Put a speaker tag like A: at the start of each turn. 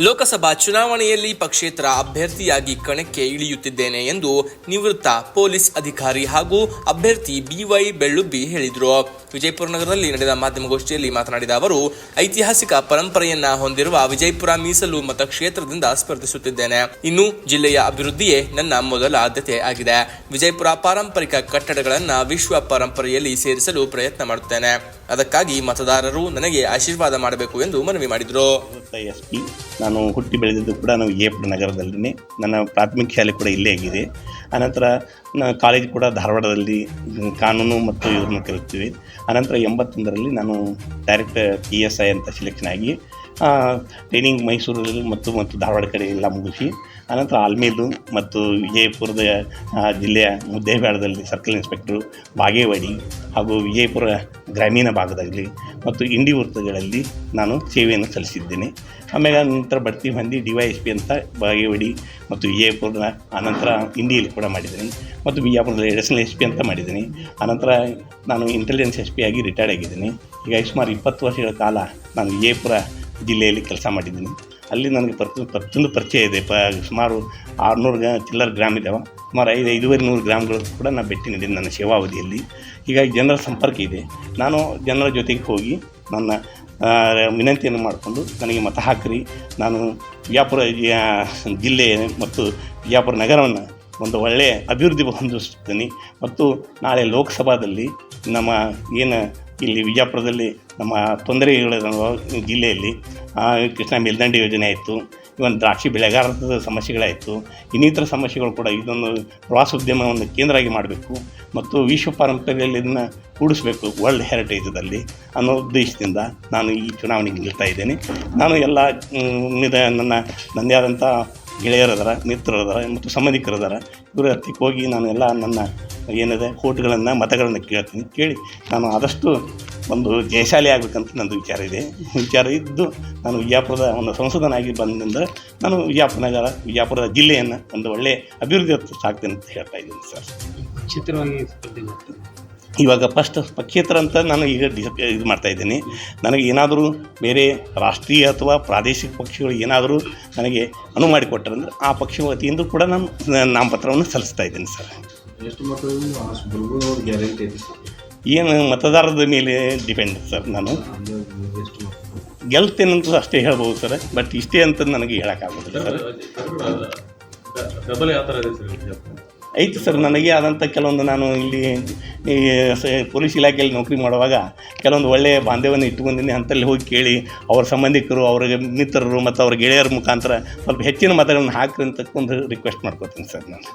A: ಲೋಕಸಭಾ ಚುನಾವಣೆಯಲ್ಲಿ ಪಕ್ಷೇತರ ಅಭ್ಯರ್ಥಿಯಾಗಿ ಕಣಕ್ಕೆ ಇಳಿಯುತ್ತಿದ್ದೇನೆ ಎಂದು ನಿವೃತ್ತ ಪೊಲೀಸ್ ಅಧಿಕಾರಿ ಹಾಗೂ ಅಭ್ಯರ್ಥಿ ಬಿವೈ ಬೆಳ್ಳುಬ್ಬಿ ಹೇಳಿದರು. ವಿಜಯಪುರ ನಗರದಲ್ಲಿ ನಡೆದ ಮಾಧ್ಯಮಗೋಷ್ಠಿಯಲ್ಲಿ ಮಾತನಾಡಿದ ಅವರು, ಐತಿಹಾಸಿಕ ಪರಂಪರೆಯನ್ನ ಹೊಂದಿರುವ ವಿಜಯಪುರ ಮೀಸಲು ಮತಕ್ಷೇತ್ರದಿಂದ ಸ್ಪರ್ಧಿಸುತ್ತಿದ್ದೇನೆ. ಇನ್ನು ಜಿಲ್ಲೆಯ ಅಭಿವೃದ್ಧಿಯೇ ನನ್ನ ಮೊದಲ ಆದ್ಯತೆ ಆಗಿದೆ. ವಿಜಯಪುರ ಪಾರಂಪರಿಕ ಕಟ್ಟಡಗಳನ್ನ ವಿಶ್ವ ಪರಂಪರೆಯಲ್ಲಿ ಸೇರಿಸಲು ಪ್ರಯತ್ನ ಮಾಡುತ್ತೇನೆ. ಅದಕ್ಕಾಗಿ ಮತದಾರರು ನನಗೆ ಆಶೀರ್ವಾದ ಮಾಡಬೇಕು ಎಂದು ಮನವಿ ಮಾಡಿದರು.
B: S P. ನಾನು ಹುಟ್ಟಿ ಬೆಳೆದಿದ್ದು ಕೂಡ ನಾವು ಎಪುರ ನಗರದಲ್ಲಿ ನನ್ನ ಪ್ರಾಥಮಿಕ ಶಾಲೆ ಕೂಡ ಇಲ್ಲೇ ಆಗಿದೆ. ಆನಂತರ ಕಾಲೇಜ್ ಕೂಡ ಧಾರವಾಡದಲ್ಲಿ ಕಾನೂನು ಮತ್ತು ಇದನ್ನು ಕಲಿತೀವಿ. ಆನಂತರ ಎಂಬತ್ತೊಂದರಲ್ಲಿ ನಾನು ಡೈರೆಕ್ಟ್ ಪಿ ಎಸ್ ಐ ಅಂತ ಸೆಲೆಕ್ಷನ್ ಆಗಿ ಟ್ರೈನಿಂಗ್ ಮೈಸೂರಲ್ಲಿ ಮತ್ತು ಮತ್ತು ಧಾರವಾಡ ಕಡೆ ಎಲ್ಲ ಮುಗಿಸಿ, ಆನಂತರ ಆಲ್ಮೇಲು ಮತ್ತು ವಿಜಯಪುರದ ಜಿಲ್ಲೆಯ ಮುದ್ದೇಬೇಳದಲ್ಲಿ ಸರ್ಕಲ್ ಇನ್ಸ್ಪೆಕ್ಟ್ರು ಬಾಗೇವಾಡಿ ಹಾಗೂ ವಿಜಯಪುರ ಗ್ರಾಮೀಣ ಭಾಗದಲ್ಲಿ ಮತ್ತು ಇಂಡಿ ವೃತ್ತಗಳಲ್ಲಿ ನಾನು ಸೇವೆಯನ್ನು ಸಲ್ಲಿಸಿದ್ದೇನೆ. ಆಮೇಲೆ ನಂತರ ಬಡ್ತಿ ಬಂದು ಡಿ ವೈ ಎಸ್ ಪಿ ಅಂತ ಬಾಗೇವಾಡಿ ಮತ್ತು ವಿಜಯಪುರದ, ಆನಂತರ ಇಂಡಿಯಲ್ಲಿ ಕೂಡ ಮಾಡಿದ್ದೀನಿ ಮತ್ತು ಬಿಜಾಪುರದಲ್ಲಿ ಎಡಿಷನಲ್ ಎಸ್ ಪಿ ಅಂತ ಮಾಡಿದ್ದೀನಿ. ಆನಂತರ ನಾನು ಇಂಟೆಲಿಜೆನ್ಸ್ ಎಸ್ ಪಿ ಆಗಿ ರಿಟೈರ್ಡ್ ಆಗಿದ್ದೀನಿ. ಈಗ ಸುಮಾರು ಇಪ್ಪತ್ತು ವರ್ಷಗಳ ಕಾಲ ನಾನು ವಿಜಯಪುರ ಜಿಲ್ಲೆಯಲ್ಲಿ ಕೆಲಸ ಮಾಡಿದ್ದೀನಿ. ಅಲ್ಲಿ ನನಗೆ ಪ್ರತಿ ಪ್ರತಿಯೊಂದು ಪರಿಚಯ ಇದೆ. ಪ, ಸುಮಾರು ಆರುನೂರು ಗ ಚಿಲ್ಲರ್ ಗ್ರಾಮ್ ಇದ್ದಾವೆ ಸುಮಾರು ಐದು, ಐದೂವರೆ ನೂರು ಗ್ರಾಮ್ಗಳು ಕೂಡ ನಾನು ಭೇಟಿ ನೀಡಿದ್ದೀನಿ ನನ್ನ ಸೇವಾವಧಿಯಲ್ಲಿ ಹೀಗಾಗಿ ಜನರ ಸಂಪರ್ಕ ಇದೆ. ನಾನು ಜನರ ಜೊತೆಗೆ ಹೋಗಿ ನನ್ನ ವಿನಂತಿಯನ್ನು ಮಾಡಿಕೊಂಡು ನನಗೆ ಮತ ಹಾಕಿರಿ. ನಾನು ವಿಜಾಪುರ ಜಿಲ್ಲೆ ಮತ್ತು ವಿಜಾಪುರ ನಗರವನ್ನು ಒಂದು ಒಳ್ಳೆಯ ಅಭಿವೃದ್ಧಿ ಹೊಂದಿಸ್ತೀನಿ. ಮತ್ತು ನಾಳೆ ಲೋಕಸಭಾದಲ್ಲಿ ನಮ್ಮ, ಏನು ಇಲ್ಲಿ ವಿಜಯಪುರದಲ್ಲಿ ನಮ್ಮ ತೊಂದರೆಗಳ ಜಿಲ್ಲೆಯಲ್ಲಿ ಕೃಷ್ಣ ಮೇಲ್ದಂಡೆ ಯೋಜನೆ ಆಯಿತು, ಇವನ್ ದ್ರಾಕ್ಷಿ ಬೆಳೆಗಾರರದ ಸಮಸ್ಯೆಗಳಾಯಿತು, ಇನ್ನಿತರ ಸಮಸ್ಯೆಗಳು ಕೂಡ ಇದೊಂದು ಪ್ರವಾಸೋದ್ಯಮವನ್ನು ಕೇಂದ್ರ ಆಗಿ ಮಾಡಬೇಕು ಮತ್ತು ವಿಶ್ವ ಪಾರಂಪರ್ಯದಲ್ಲಿ ಇದನ್ನು ಕೂಡಿಸಬೇಕು, ವರ್ಲ್ಡ್ ಹೆರಿಟೇಜದಲ್ಲಿ ಅನ್ನೋ ಉದ್ದೇಶದಿಂದ ನಾನು ಈ ಚುನಾವಣೆಗೆ ನಿಲ್ತಾ ಇದ್ದೇನೆ. ನಾನು ಎಲ್ಲ ನನ್ನ ನನ್ನದೇ ಆದಂಥ ಗೆಳೆಯರದಾರ ಮಿತ್ರರದಾರ ಮತ್ತು ಸಂಬಂಧಿಕರದಾರ ಇವರ ಹತ್ತಿಕ್ಕೆ ಹೋಗಿ ನಾನು ಎಲ್ಲ ನನ್ನ ಏನಿದೆ? ಕೋಟ್ಗಳನ್ನು ಮತಗಳನ್ನು ಕೇಳ್ತೀನಿ. ಕೇಳಿ. ನಾನು ಆದಷ್ಟು ಒಂದು ಜಯಶಾಲಿ ಆಗಬೇಕಂತ ನನ್ನದು ವಿಚಾರ ಇದೆ. ವಿಚಾರ ಇದ್ದು ನಾನು ವಿಜಯಪುರದ ಒಂದು ಸಂಸದನಾಗಿ ಬಂದಿಂದ ನಾನು ವಿಜಯಪುರ ನಗರ ವಿಜಯಪುರದ ಜಿಲ್ಲೆಯನ್ನು ಒಂದು ಒಳ್ಳೆಯ ಅಭಿವೃದ್ಧಿ ಹತ್ತ ಸಾಕ್ತೇನೆ ಅಂತ ಹೇಳ್ತಾ ಇದ್ದೀನಿ ಸರ್.
C: ಚಿತ್ರವಾಗಿ
B: ಇವಾಗ ಫಸ್ಟ್ ಪಕ್ಷೇತರ ಅಂತ ನಾನು ಈಗ ಡಿಸ್ ಇದು ಮಾಡ್ತಾ ಇದ್ದೀನಿ. ನನಗೆ ಏನಾದರೂ ಬೇರೆ ರಾಷ್ಟ್ರೀಯ ಅಥವಾ ಪ್ರಾದೇಶಿಕ ಪಕ್ಷಗಳು ಏನಾದರೂ ನನಗೆ ಅನುವು ಮಾಡಿಕೊಟ್ಟರಂದ್ರೆ ಆ ಪಕ್ಷ ವತಿಯಿಂದ ಕೂಡ ನಾನು ನಾಮಪತ್ರವನ್ನು ಸಲ್ಲಿಸ್ತಾ ಇದ್ದೀನಿ ಸರ್.
C: ಎಷ್ಟು ಅಷ್ಟು ಬರ್ಬೋದು ಅವ್ರ ಗ್ಯಾರಂಟಿ ಐತಿ ಸರ್.
B: ಏನು ಮತದಾರರ ಮೇಲೆ ಡಿಪೆಂಡ್ ಸರ್ ನಾನು.
C: ಅಂದಾಜು ಅಂತ ಮಕ್ಕಳು?
B: ಗೆಲ್ತೇನಂತ ಅಷ್ಟೇ ಹೇಳ್ಬೋದು ಸರ್ ಬಟ್ ಇಷ್ಟೇ ಅಂತ ನನಗೆ ಹೇಳೋಕ್ಕಾಗೋದಿಲ್ಲ ಸರ್.
C: ಡಬಲ್ ಯಾವ ಥರ ಇದೆ ಸರ್
B: ಐತೆ ಸರ್ ನನಗೆ ಆದಂಥ ಕೆಲವೊಂದು ನಾನು ಇಲ್ಲಿ ಈ ಸ- ಪೊಲೀಸ್ ಇಲಾಖೆಯಲ್ಲಿ ನೌಕರಿ ಮಾಡುವಾಗ ಕೆಲವೊಂದು ಒಳ್ಳೆಯ ಬಾಂಧವ್ಯವನ್ನು ಇಟ್ಕೊಂಡಿನಿ ಅಂತಲ್ಲಿ ಹೋಗಿ ಕೇಳಿ ಅವ್ರ ಸಂಬಂಧಿಕರು ಅವ್ರಿಗೆ ಮಿತ್ರರು ಮತ್ತು ಅವ್ರ ಗೆಳೆಯರ ಮುಖಾಂತರ ಸ್ವಲ್ಪ ಹೆಚ್ಚಿನ ಮತಗಳನ್ನು ಹಾಕ್ರಿ ಅಂತ ಒಂದು ರಿಕ್ವೆಸ್ಟ್ ಮಾಡ್ಕೊತೀನಿ ಸರ್ ನಾನು.